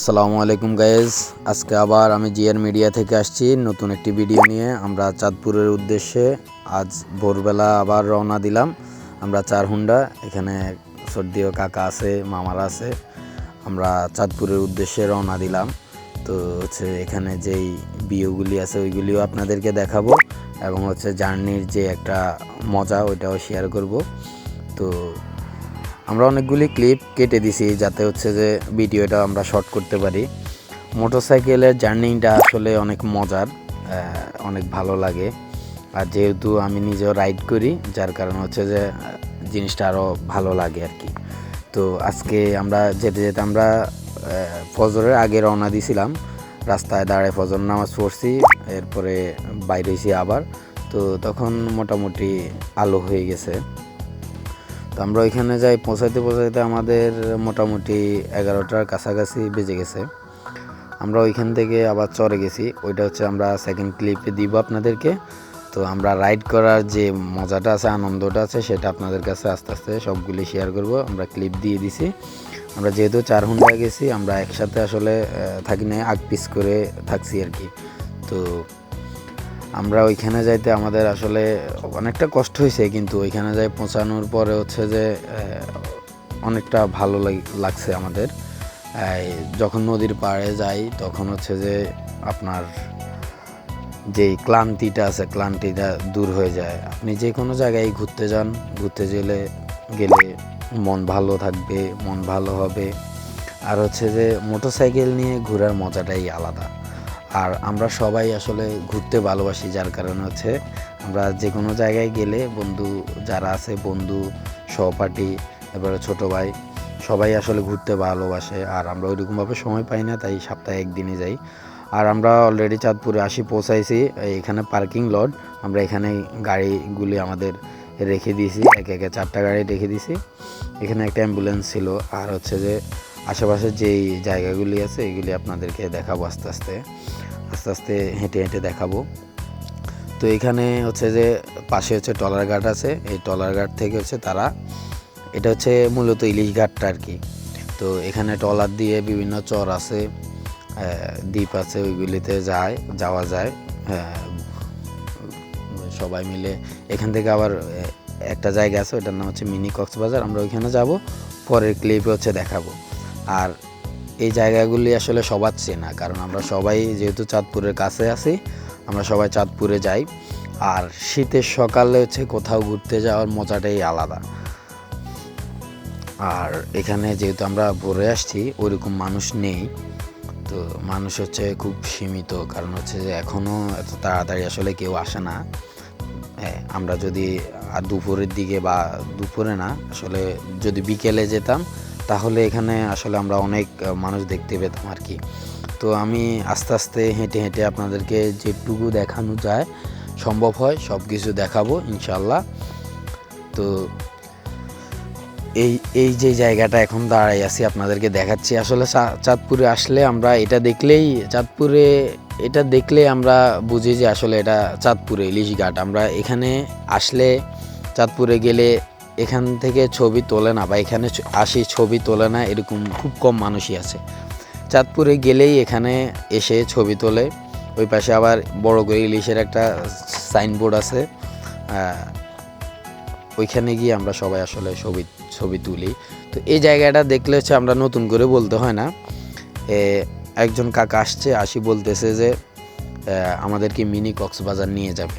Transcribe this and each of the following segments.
আসসালামু আলাইকুম গাইজ আজকে আবার আমি জিয়ার মিডিয়া থেকে আসছি নতুন একটি ভিডিও নিয়ে। আমরা চাঁদপুরের উদ্দেশ্যে আজ ভোরবেলা আবার রওনা দিলাম। আমরা চার হুন্ডা, এখানে সর্দিও কাকা আছে, মামারা আছে। আমরা চাঁদপুরের উদ্দেশ্যে রওনা দিলাম। তো হচ্ছে এখানে যেই বিয়েগুলি আছে ওইগুলিও আপনাদেরকে দেখাবো এবং হচ্ছে জার্নির যে একটা মজা ওইটাও শেয়ার করব। তো আমরা অনেকগুলি ক্লিপ কেটে দিছি যাতে হচ্ছে যে ভিডিওটা আমরা শর্ট করতে পারি। মোটরসাইকেলের জার্নিটা আসলে অনেক মজার অনেক ভালো লাগে। আর যেহেতু আমি নিজেও রাইড করি, যার কারণে হচ্ছে যে জিনিসটা আরও ভালো লাগে আর কি। তো আজকে আমরা যেতে যেতে আমরা ফজরের আগে রওনা দিছিলাম। রাস্তায় দাঁড়ায় ফজর নামাজ পড়ছি, এরপরে বাইরে হয়েছি আবার। তো তখন মোটামুটি আলো হয়ে গেছে। আমরা ওইখানে যাই, পৌঁছাইতে পৌঁছাইতে আমাদের মোটামুটি এগারোটার কাছাকাছি বেজে গেছে। আমরা ওইখান থেকে আবার চড়ে গেছি। ওইটা হচ্ছে আমরা সেকেন্ড ক্লিপে দিব আপনাদেরকে। তো আমরা রাইড করার যে মজাটা আছে, আনন্দটা আছে, সেটা আপনাদের কাছে আস্তে আস্তে সবগুলি শেয়ার করব। আমরা ক্লিপ দিয়ে দিছি। আমরা যেহেতু চার ঘণ্টা গেছি, আমরা একসাথে আসলে থাকি না আগ পিস করে থাকছি আর কি। তো আমরা ওইখানে যাইতে আমাদের আসলে অনেকটা কষ্ট হয়েছে কিন্তু ওইখানে যাই পৌঁছানোর পরে হচ্ছে যে অনেকটা ভালো লাগ- লাগছে আমাদের। যখন নদীর পাড়ে যাই, তখন হচ্ছে যে আপনার যেই ক্লান্তিটা আছে, ক্লান্তিটা দূর হয়ে যায়। আপনি যে কোনো জায়গায় ঘুরতে যান, ঘুরতে গেলে গেলে মন ভালো থাকবে, মন ভালো হবে। আর হচ্ছে যে মোটরসাইকেল নিয়ে ঘোরার মজাটাই আলাদা। আর আমরা সবাই আসলে ঘুরতে ভালোবাসি, যার কারণে হচ্ছে আমরা যে কোনো জায়গায় গেলে বন্ধু যারা আছে, বন্ধু, সহপাঠী এবারে ছোটো ভাই, সবাই আসলে ঘুরতে ভালোবাসে। আর আমরা ওইরকমভাবে সময় পাই না, তাই সপ্তাহে একদিনে যাই। আর আমরা অলরেডি চাঁদপুরে আসি, পৌঁছাইছি, এখানে পার্কিং লট আমরা এখানে গাড়িগুলি আমাদের রেখে দিয়েছি, একে একে চারটা গাড়ি রেখে দিয়েছি। এখানে একটা অ্যাম্বুলেন্স ছিল, আর হচ্ছে যে আশেপাশে যেই জায়গাগুলি আছে, এগুলি আপনাদেরকে দেখাবো আস্তে আস্তে। আস্তে আস্তে হেঁটে হেঁটে দেখাবো। তো এখানে হচ্ছে যে, পাশে হচ্ছে টলার ঘাট আছে। এই টলার ঘাট থেকে হচ্ছে তারা, এটা হচ্ছে মূলত ইলিশ ঘাটটা আর কি। তো এখানে টলার দিয়ে বিভিন্ন চর আছে দ্বীপ আছে, ওইগুলিতে যায়, যাওয়া যায়। সবাই মিলে এখান থেকে আবার একটা জায়গা আছে, ওটার নাম হচ্ছে মিনি কক্সবাজার। আমরা ওইখানে যাব, পরের ক্লিপে হচ্ছে দেখাবো। আর এই জায়গাগুলি আসলে সবার চেনা, কারণ আমরা সবাই যেহেতু চাঁদপুরের কাছে আছি, আমরা সবাই চাঁদপুরে যাই। আর শীতের সকালে হচ্ছে কোথাও ঘুরতে যাওয়ার মজাটাই আলাদা। আর এখানে যেহেতু আমরা ভোরে আসছি, ওইরকম মানুষ নেই। তো মানুষ হচ্ছে খুব সীমিত, কারণ হচ্ছে যে এখনও এত তাড়াতাড়ি আসলে কেউ আসে না। হ্যাঁ আমরা যদি আর দুপুরের দিকে বা দুপুরে না, আসলে যদি বিকেলে যেতাম তাহলে এখানে আসলে আমরা অনেক মানুষ দেখতে পেতাম আর কি। তো আমি আস্তে আস্তে হেঁটে হেঁটে আপনাদেরকে যেটুকু দেখানো যায়, সম্ভব হয় সব কিছু দেখাবো ইনশাল্লাহ তো এই এই যে জায়গাটা এখন দাঁড়াই আছি আপনাদেরকে দেখাচ্ছি। আসলে চাঁদপুরে আসলে আমরা এটা দেখলেই, চাঁদপুরে এটা দেখলে আমরা বুঝি যে আসলে এটা চাঁদপুরে ইলিশ ঘাট। আমরা এখানে আসলে চাঁদপুরে গেলে এখান থেকে ছবি তোলে না বা এখানে আসি ছবি তোলে না, এরকম খুব কম মানুষই আছে। চাঁদপুরে গেলেই এখানে এসে ছবি তোলে। ওই পাশে আবার বড় করে ইলিশের একটা সাইনবোর্ড আছে। ওইখানে গিয়ে আমরা সবাই আসলে ছবি ছবি তুলি। তো এই জায়গাটা দেখলে হচ্ছে আমরা নতুন করে বলতে হয় না। একজন কাকা আসছে, আসি বলতেছে যে আমাদেরকে মিনি কক্সবাজার নিয়ে যাবে।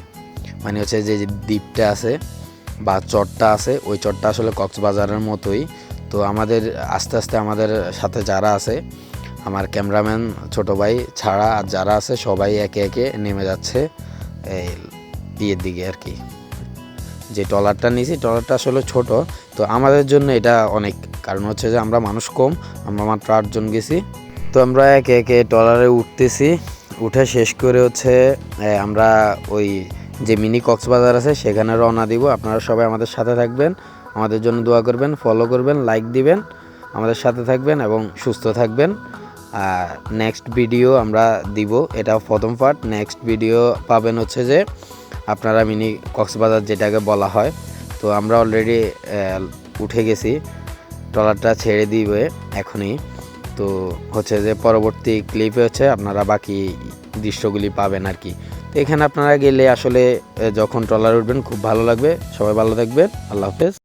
মানে হচ্ছে যে দ্বীপটা আছে বা চরটা আছে, ওই চরটা আসলে কক্সবাজারের মতোই। তো আমাদের, আস্তে আস্তে আমাদের সাথে যারা আছে, আমার ক্যামেরাম্যান ছোট ভাই ছাড়া আর যারা আছে, সবাই একে একে নেমে যাচ্ছে এই ইয়ের দিকে আর কি। যে ট্রলারটা নিয়েছি, ট্রলারটা আসলে ছোট, তো আমাদের জন্য এটা অনেক। কারণ হচ্ছে যে আমরা মানুষ কম, আমরা মাত্র আটজন গেছি। তো আমরা একে একে ট্রলারে উঠতেছি, উঠে শেষ করে হচ্ছে আমরা ওই যে মিনি কক্সবাজার আছে, সেখানে রওনা দিব। আপনারা সবাই আমাদের সাথে থাকবেন, আমাদের জন্য দোয়া করবেন ফলো করবেন লাইক দিবেন, আমাদের সাথে থাকবেন এবং সুস্থ থাকবেন। নেক্সট ভিডিও আমরা দিব এটা প্রথম পার্ট নেক্সট ভিডিও পাবেন হচ্ছে যে, আপনারা মিনি কক্সবাজার যেটাকে বলা হয়। তো আমরা অলরেডি উঠে গেছি, ট্রলারটা ছেড়ে দিবে এখনই। তো হচ্ছে যে, পরবর্তী ক্লিপে হচ্ছে আপনারা বাকি দৃশ্যগুলি পাবেন আর কি। তো এখানে আপনারা গেলে আসলে যখন ট্রলার উঠবেন, খুব ভালো লাগবে। সবাই ভালো থাকবেন। আল্লাহ হাফেজ।